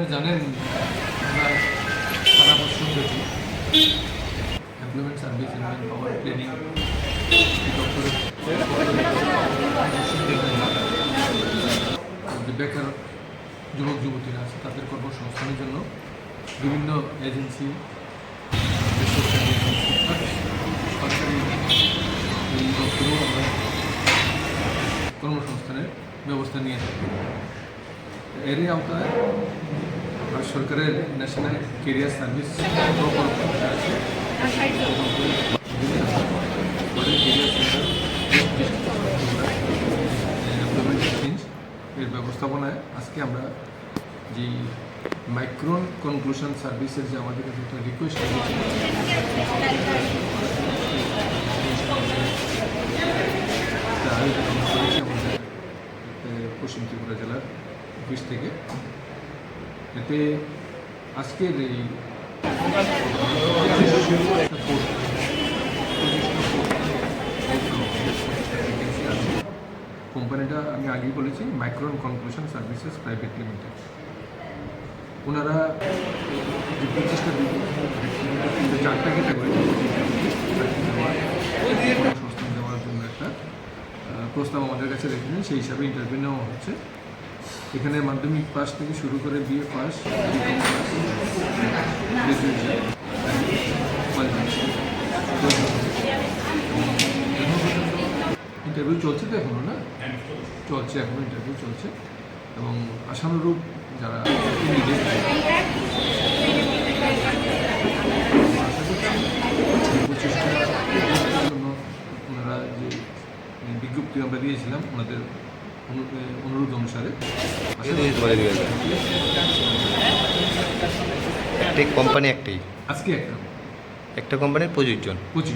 আপনারা জানেন সারা বছর ব্যাপী এমপ্লয়মেন্ট সার্ভিস এন্ড পাওয়ার যে বেকার যুবক, যুবতীরা আছে, তাদের কর্মসংস্থানের জন্য বিভিন্ন এজেন্সি কর্মসংস্থানের ব্যবস্থা নিয়ে থাকি। এরই আওতায় ভারত সরকারের ন্যাশনাল কেরিয়ার সার্ভিস প্রকল্প এর ব্যবস্থাপনায় আজকে আমরা যে মাইক্রোন কনক্লুশন সার্ভিসের যে আমাদের কাছে একটা রিকোয়েস্ট করেছি আমাদের পশ্চিম ত্রিপুরা জেলার অফিস থেকে। এতে আজকের এই কোম্পানিটা আমি আগেই বলেছি Micron conclusion services private limited ওনারা যে পঁচিশটা চারটা ক্যাটাগরি দেওয়ার জন্য একটা প্রস্তাব আমাদের কাছে রেখেছেন, সেই হিসাবে ইন্টারভিউ নেওয়া হচ্ছে। এখানে মাধ্যমিক পাস থেকে শুরু করে বিএ পাস ইন্টারভিউ চলছে তো এখনও, না? চলছে, এখনও ইন্টারভিউ চলছে। এবং আশানুরূপ যারা ওনারা যে বিজ্ঞপ্তি আমরা দিয়েছিলাম, ওনাদের অনুরোধ অনুসারে। একটি কোম্পানি একটাই। আজকে একটা। একটা কোম্পানির পঁচিশ জন। পঁচিশ